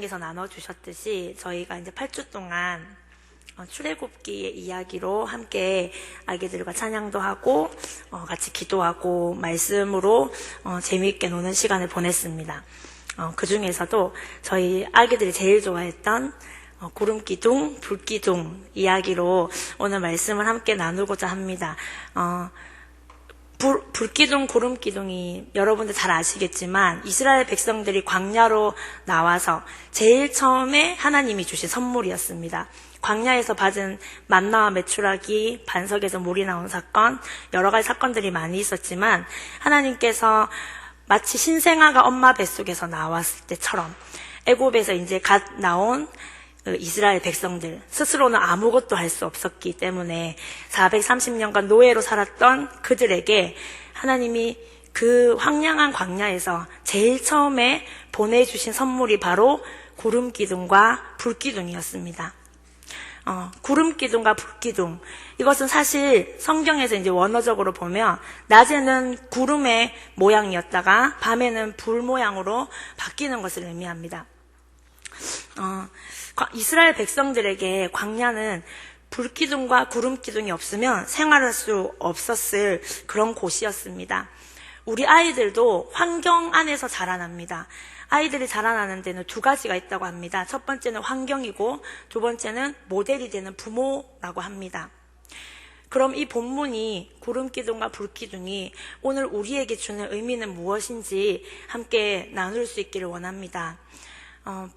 께서 나눠주셨듯이 저희가 이제 8주 동안 어, 출애굽기의 이야기로 함께 아기들과 찬양도 하고 어, 같이 기도하고 말씀으로 어, 재미있게 노는 시간을 보냈습니다. 어, 그 중에서도 저희 아기들이 제일 좋아했던 어, 구름기둥, 불기둥 이야기로 오늘 말씀을 함께 나누고자 합니다. 어, 불, 불기둥, 구름기둥이 여러분들 잘 아시겠지만 이스라엘 백성들이 광야로 나와서 제일 처음에 하나님이 주신 선물이었습니다. 광야에서 받은 만나와 메추라기, 반석에서 물이 나온 사건, 여러 가지 사건들이 많이 있었지만 하나님께서 마치 신생아가 엄마 뱃속에서 나왔을 때처럼 애굽에서 이제 갓 나온 그 이스라엘 백성들 스스로는 아무것도 할 수 없었기 때문에 430년간 노예로 살았던 그들에게 하나님이 그 황량한 광야에서 제일 처음에 보내주신 선물이 바로 구름 기둥과 불 기둥이었습니다. 어, 구름 기둥과 불 기둥 이것은 사실 성경에서 이제 원어적으로 보면 낮에는 구름의 모양이었다가 밤에는 불 모양으로 바뀌는 것을 의미합니다. 어, 이스라엘 백성들에게 광야는 불기둥과 구름기둥이 없으면 생활할 수 없었을 그런 곳이었습니다. 우리 아이들도 환경 안에서 자라납니다. 아이들이 자라나는 데는 두 가지가 있다고 합니다. 첫 번째는 환경이고 두 번째는 모델이 되는 부모라고 합니다. 그럼 이 본문이 구름기둥과 불기둥이 오늘 우리에게 주는 의미는 무엇인지 함께 나눌 수 있기를 원합니다. 어,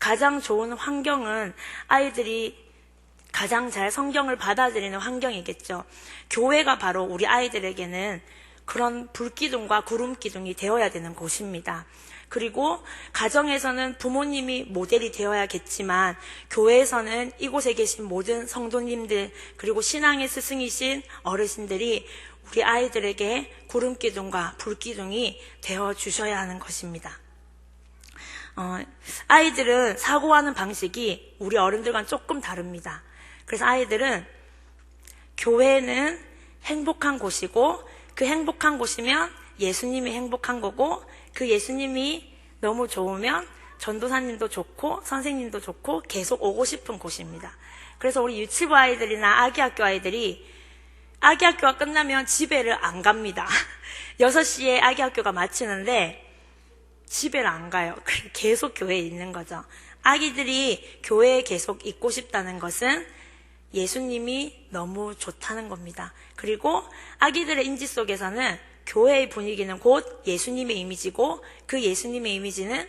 가장 좋은 환경은 아이들이 가장 잘 성경을 받아들이는 환경이겠죠. 교회가 바로 우리 아이들에게는 그런 불기둥과 구름기둥이 되어야 되는 곳입니다. 그리고 가정에서는 부모님이 모델이 되어야겠지만 교회에서는 이곳에 계신 모든 성도님들 그리고 신앙의 스승이신 어르신들이 우리 아이들에게 구름기둥과 불기둥이 되어 주셔야 하는 것입니다. 어, 아이들은 사고하는 방식이 우리 어른들과는 조금 다릅니다. 그래서 아이들은 교회는 행복한 곳이고 그 행복한 곳이면 예수님이 행복한 거고 그 예수님이 너무 좋으면 전도사님도 좋고 선생님도 좋고 계속 오고 싶은 곳입니다. 그래서 우리 유치부 아이들이나 아기 학교 아이들이 아기 학교가 끝나면 집에를 안 갑니다. 6시에 아기 학교가 마치는데 집에를 안 가요. 계속 교회에 있는 거죠. 아기들이 교회에 계속 있고 싶다는 것은 예수님이 너무 좋다는 겁니다. 그리고 아기들의 인지 속에서는 교회의 분위기는 곧 예수님의 이미지고 그 예수님의 이미지는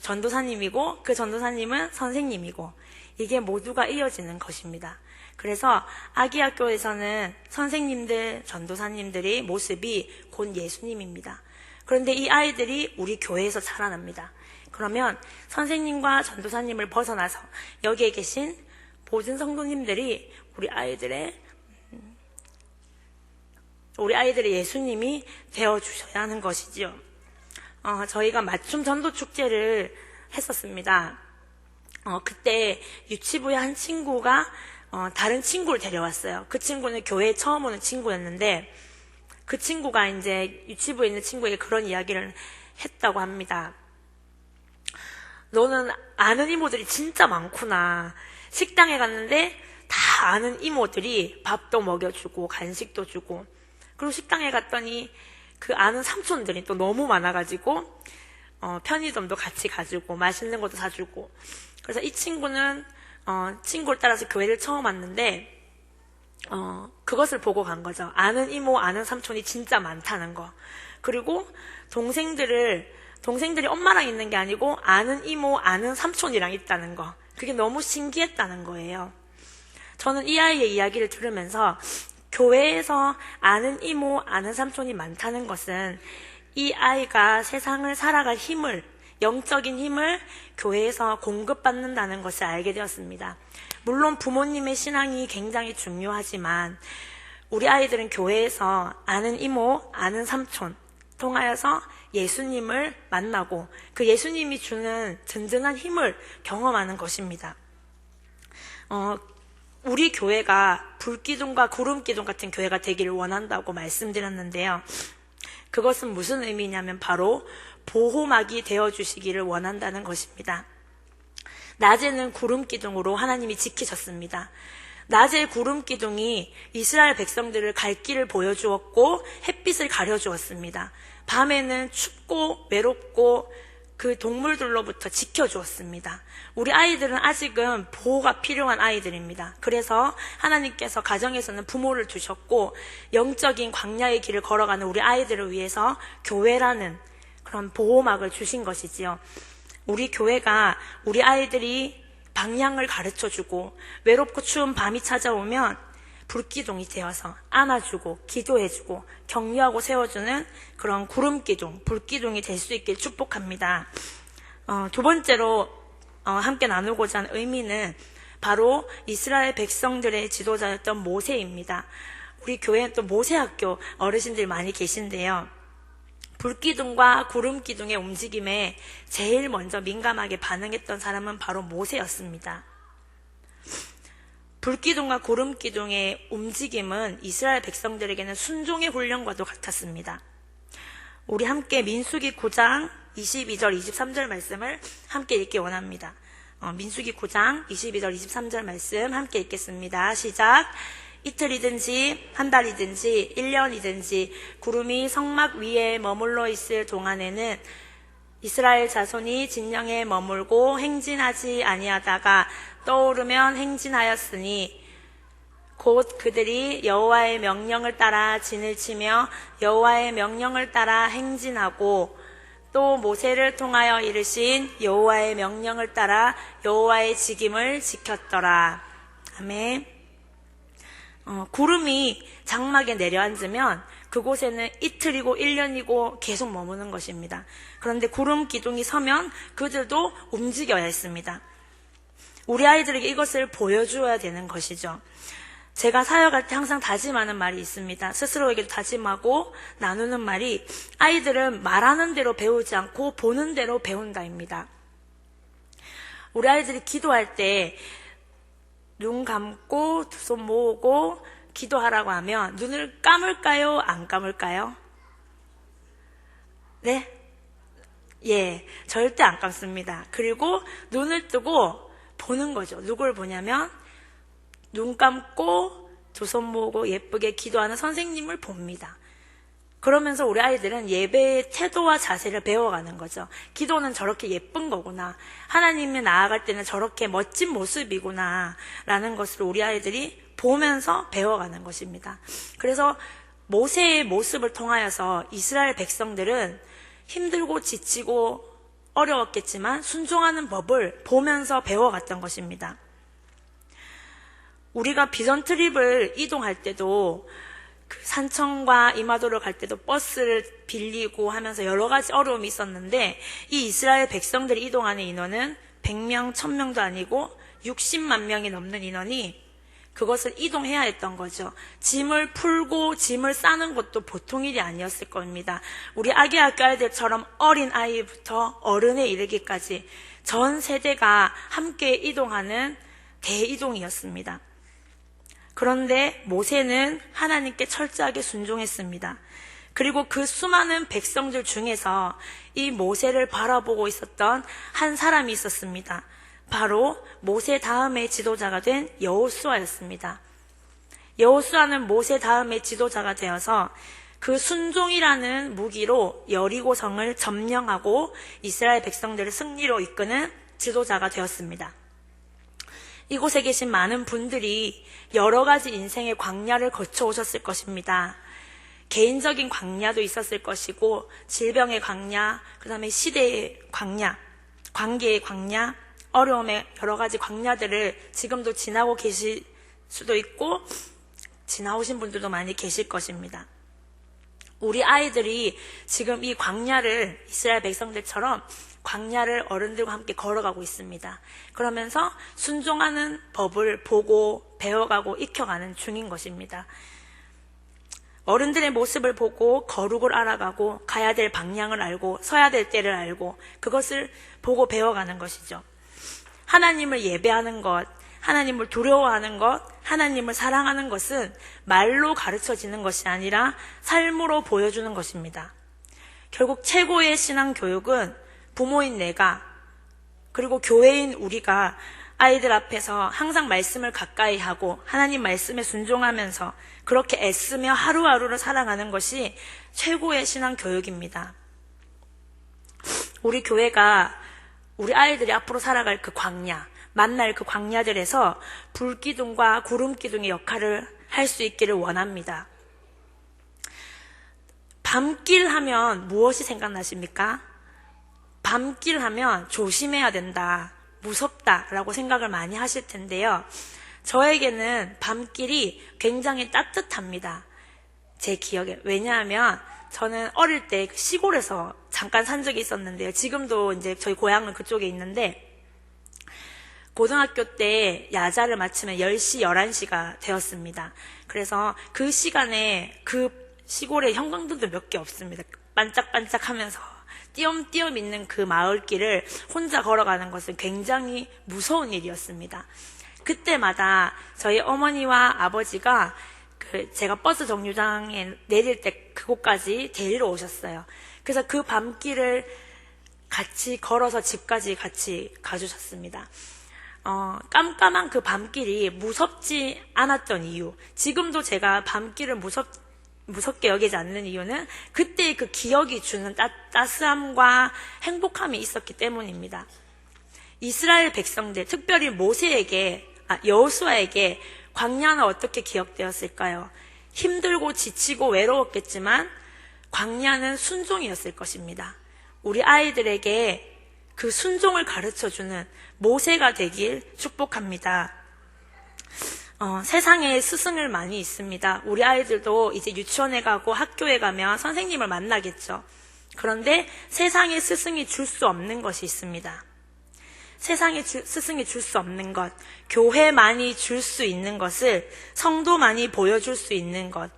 전도사님이고 그 전도사님은 선생님이고 이게 모두가 이어지는 것입니다. 그래서 아기 학교에서는 선생님들, 전도사님들의 모습이 곧 예수님입니다. 그런데 이 아이들이 우리 교회에서 자라납니다. 그러면 선생님과 전도사님을 벗어나서 여기에 계신 모든 성도님들이 우리 아이들의 우리 아이들의 예수님이 되어 주셔야 하는 것이지요. 어, 저희가 맞춤 전도 축제를 했었습니다. 어, 그때 유치부의 한 친구가 어, 다른 친구를 데려왔어요. 그 친구는 교회에 처음 오는 친구였는데 그 친구가 이제 유치부에 있는 친구에게 그런 이야기를 했다고 합니다. 너는 아는 이모들이 진짜 많구나. 식당에 갔는데 다 아는 이모들이 밥도 먹여주고 간식도 주고 그리고 식당에 갔더니 그 아는 삼촌들이 또 너무 많아가지고 어, 편의점도 같이 가지고 맛있는 것도 사주고 그래서 이 친구는 어, 친구를 따라서 교회를 처음 왔는데 어, 그것을 보고 간 거죠. 아는 이모, 아는 삼촌이 진짜 많다는 거. 그리고 동생들을, 동생들이 엄마랑 있는 게 아니고 아는 이모, 아는 삼촌이랑 있다는 거. 그게 너무 신기했다는 거예요. 저는 이 아이의 이야기를 들으면서 교회에서 아는 이모, 아는 삼촌이 많다는 것은 이 아이가 세상을 살아갈 힘을, 영적인 힘을 교회에서 공급받는다는 것을 알게 되었습니다. 물론 부모님의 신앙이 굉장히 중요하지만 우리 아이들은 교회에서 아는 이모, 아는 삼촌 통하여서 예수님을 만나고 그 예수님이 주는 든든한 힘을 경험하는 것입니다. 어, 우리 교회가 불기둥과 구름기둥 같은 교회가 되기를 원한다고 말씀드렸는데요. 그것은 무슨 의미냐면 바로 보호막이 되어 주시기를 원한다는 것입니다. 낮에는 구름 기둥으로 하나님이 지키셨습니다. 낮의 구름 기둥이 이스라엘 백성들을 갈 길을 보여주었고 햇빛을 가려주었습니다. 밤에는 춥고 외롭고 그 동물들로부터 지켜주었습니다. 우리 아이들은 아직은 보호가 필요한 아이들입니다. 그래서 하나님께서 가정에서는 부모를 두셨고 영적인 광야의 길을 걸어가는 우리 아이들을 위해서 교회라는 그런 보호막을 주신 것이지요. 우리 교회가 우리 아이들이 방향을 가르쳐 주고 외롭고 추운 밤이 찾아오면 불기둥이 되어서 안아주고 기도해주고 격려하고 세워주는 그런 구름기둥, 불기둥이 될 수 있길 축복합니다. 어, 두 번째로 어, 함께 나누고자 하는 의미는 바로 이스라엘 백성들의 지도자였던 모세입니다. 우리 교회는 또 모세학교 어르신들 많이 계신데요. 불기둥과 구름기둥의 움직임에 제일 먼저 민감하게 반응했던 사람은 바로 모세였습니다. 불기둥과 구름기둥의 움직임은 이스라엘 백성들에게는 순종의 훈련과도 같았습니다. 우리 함께 민수기 9장 22절 23절 말씀을 함께 읽기 원합니다. 어, 민수기 9장 22절 23절 말씀 함께 읽겠습니다. 시작. 이틀이든지 한 달이든지 1년이든지 구름이 성막 위에 머물러 있을 동안에는 이스라엘 자손이 진영에 머물고 행진하지 아니하다가 떠오르면 행진하였으니 곧 그들이 여호와의 명령을 따라 진을 치며 여호와의 명령을 따라 행진하고 또 모세를 통하여 이르신 여호와의 명령을 따라 여호와의 직임을 지켰더라. 아멘. 어, 구름이 장막에 내려앉으면 그곳에는 이틀이고 1년이고 계속 머무는 것입니다. 그런데 구름 기둥이 서면 그들도 움직여야 했습니다. 우리 아이들에게 이것을 보여주어야 되는 것이죠. 제가 사역할 때 항상 다짐하는 말이 있습니다. 스스로에게도 다짐하고 나누는 말이 아이들은 말하는 대로 배우지 않고 보는 대로 배운다입니다. 우리 아이들이 기도할 때 눈 감고 두 손 모으고 기도하라고 하면 눈을 감을까요? 안 감을까요? 네? 예, 절대 안 감습니다. 그리고 눈을 뜨고 보는 거죠. 누굴 보냐면 눈 감고 두 손 모으고 예쁘게 기도하는 선생님을 봅니다. 그러면서 우리 아이들은 예배의 태도와 자세를 배워가는 거죠. 기도는 저렇게 예쁜 거구나. 하나님이 나아갈 때는 저렇게 멋진 모습이구나. 라는 것을 우리 아이들이 보면서 배워가는 것입니다. 그래서 모세의 모습을 통하여서 이스라엘 백성들은 힘들고 지치고 어려웠겠지만 순종하는 법을 보면서 배워갔던 것입니다. 우리가 비전 트립을 이동할 때도 그 산청과 이마도를 갈 때도 버스를 빌리고 하면서 여러 가지 어려움이 있었는데 이 이스라엘 백성들이 이동하는 인원은 100명, 1000명도 아니고 60만 명이 넘는 인원이 그것을 이동해야 했던 거죠. 짐을 풀고 짐을 싸는 것도 보통 일이 아니었을 겁니다. 우리 아기 아까들처럼 어린 아이부터 어른에 이르기까지 전 세대가 함께 이동하는 대이동이었습니다. 그런데 모세는 하나님께 철저하게 순종했습니다. 그리고 그 수많은 백성들 중에서 이 모세를 바라보고 있었던 한 사람이 있었습니다. 바로 모세 다음의 지도자가 된 여호수아였습니다. 여호수아는 모세 다음의 지도자가 되어서 그 순종이라는 무기로 여리고성을 점령하고 이스라엘 백성들을 승리로 이끄는 지도자가 되었습니다. 이곳에 계신 많은 분들이 여러 가지 인생의 광야를 거쳐 오셨을 것입니다. 개인적인 광야도 있었을 것이고, 질병의 광야, 그 다음에 시대의 광야, 관계의 광야, 어려움의 여러 가지 광야들을 지금도 지나고 계실 수도 있고, 지나오신 분들도 많이 계실 것입니다. 우리 아이들이 지금 이 광야를 이스라엘 백성들처럼 광야를 어른들과 함께 걸어가고 있습니다. 그러면서 순종하는 법을 보고 배워가고 익혀가는 중인 것입니다. 어른들의 모습을 보고 거룩을 알아가고 가야 될 방향을 알고 서야 될 때를 알고 그것을 보고 배워가는 것이죠. 하나님을 예배하는 것, 하나님을 두려워하는 것, 하나님을 사랑하는 것은 말로 가르쳐지는 것이 아니라 삶으로 보여주는 것입니다. 결국 최고의 신앙 교육은 부모인 내가 그리고 교회인 우리가 아이들 앞에서 항상 말씀을 가까이 하고 하나님 말씀에 순종하면서 그렇게 애쓰며 하루하루를 살아가는 것이 최고의 신앙 교육입니다. 우리 교회가 우리 아이들이 앞으로 살아갈 그 광야, 만날 그 광야들에서 불기둥과 구름기둥의 역할을 할 수 있기를 원합니다. 밤길 하면 무엇이 생각나십니까? 밤길 하면 조심해야 된다, 무섭다라고 생각을 많이 하실 텐데요. 저에게는 밤길이 굉장히 따뜻합니다. 제 기억에. 왜냐하면 저는 어릴 때그 시골에서 잠깐 산 적이 있었는데요. 지금도 이제 저희 고향은 그쪽에 있는데 고등학교 때 야자를 마치면 10시, 11시가 되었습니다. 그래서 그 시간에 그 시골에 형광등도 몇 개 없습니다. 반짝반짝 하면서 띄엄띄엄 있는 그 마을길을 혼자 걸어가는 것은 굉장히 무서운 일이었습니다. 그때마다 저희 어머니와 아버지가 그 제가 버스 정류장에 내릴 때 그곳까지 데리러 오셨어요. 그래서 그 밤길을 같이 걸어서 집까지 같이 가주셨습니다. 어, 깜깜한 그 밤길이 무섭지 않았던 이유. 지금도 제가 밤길을 무섭, 무섭게 여기지 않는 이유는 그때의 그 기억이 주는 따, 따스함과 행복함이 있었기 때문입니다. 이스라엘 백성들, 특별히 모세에게, 아, 여호수아에게 광야는 어떻게 기억되었을까요? 힘들고 지치고 외로웠겠지만 광야는 순종이었을 것입니다. 우리 아이들에게 그 순종을 가르쳐 주는 모세가 되길 축복합니다. 어, 세상에 스승을 많이 있습니다. 우리 아이들도 이제 유치원에 가고 학교에 가면 선생님을 만나겠죠. 그런데 세상에 스승이 줄 수 없는 것이 있습니다. 세상에 주- 스승이 줄 수 없는 것, 교회만이 줄 수 있는 것을 성도만이 보여줄 수 있는 것,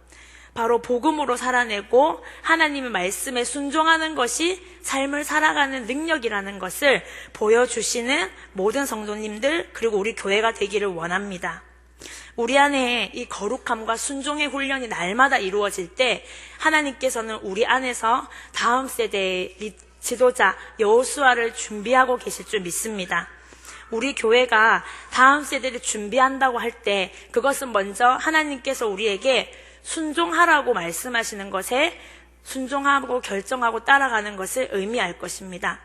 바로 복음으로 살아내고 하나님의 말씀에 순종하는 것이 삶을 살아가는 능력이라는 것을 보여주시는 모든 성도님들 그리고 우리 교회가 되기를 원합니다. 우리 안에 이 거룩함과 순종의 훈련이 날마다 이루어질 때 하나님께서는 우리 안에서 다음 세대의 리- 지도자 여호수아를 준비하고 계실 줄 믿습니다. 우리 교회가 다음 세대를 준비한다고 할 때 그것은 먼저 하나님께서 우리에게 순종하라고 말씀하시는 것에 순종하고 결정하고 따라가는 것을 의미할 것입니다.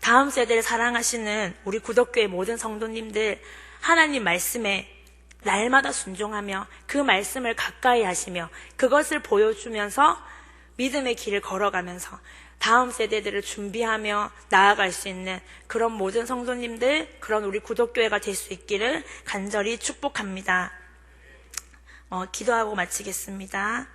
다음 세대를 사랑하시는 우리 구독교회 모든 성도님들 하나님 말씀에 날마다 순종하며 그 말씀을 가까이 하시며 그것을 보여주면서 믿음의 길을 걸어가면서 다음 세대들을 준비하며 나아갈 수 있는 그런 모든 성도님들, 그런 우리 구독교회가 될 수 있기를 간절히 축복합니다. 어, 기도하고 마치겠습니다.